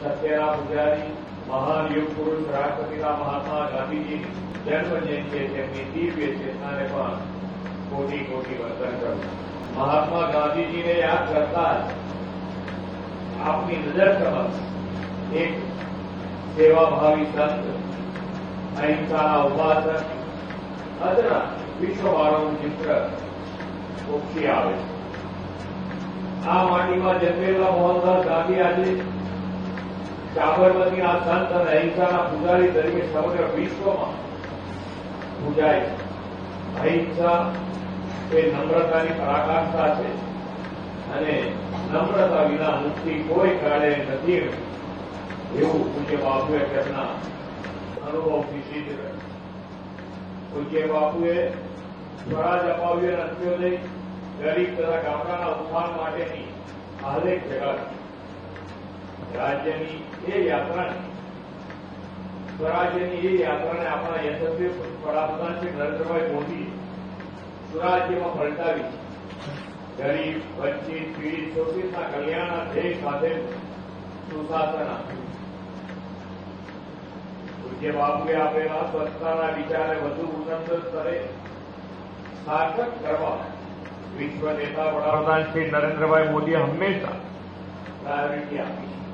સત્યના પૂજારી મહાન યુગ પુરુષ રાષ્ટ્રપિતા મહાત્મા ગાંધીજીની જન્મ જયંતિ તેમની દિવ્ય ચેતનાને પણ કોટી કોટી વંદન કરું મહાત્મા ગાંધીજીને યાદ કરતા જ આપની નજર સમક્ષ એક સેવાભાવી સંત અહિંસાના ઉપાસક અદના વિશ્વવાળાનું ચિત્ર ઉપસી આવે છે આ માટીમાં જન્મેલા મોહનદાસ ગાંધી આજે સાબરમતીના સંત અને અહિંસાના પૂજારી તરીકે સમગ્ર વિશ્વમાં પૂજાય અહિંસા એ નમ્રતાની પરાકાષ્ઠા છે અને નમ્રતા વિના મુક્તિ કોઈ કાળે નથી એવું પૂજ્ય બાપુએ તેમના અનુભવથી સિદ્ધ કર્યું. પૂજ્ય બાપુએ સ્વરાજ અપાવ્યું અને ગરીબ તથા ગામડાના ઉત્થાન માટેની આલેખ જગાડી રાજ્યની એ યાત્રાને સ્વરાજ્યની એ યાત્રાને આપણા યશસ્વી વડાપ્રધાન શ્રી નરેન્દ્રભાઈ મોદી સ્વરાજ્યમાં પલટાવી ગરીબ વંચિત પીડિત શોષિતના કલ્યાણના ધ્યેય સાથે સુશાસન આપ્યું પૂજ્ય બાપુએ આપેલા સ્વચ્છતાના વિચારને વધુ ઉન્નત સ્તરે સાર્થક કરવા વિશ્વ નેતા વડાપ્રધાન શ્રી નરેન્દ્રભાઈ મોદીએ હંમેશા પ્રાયોરિટી આપી છે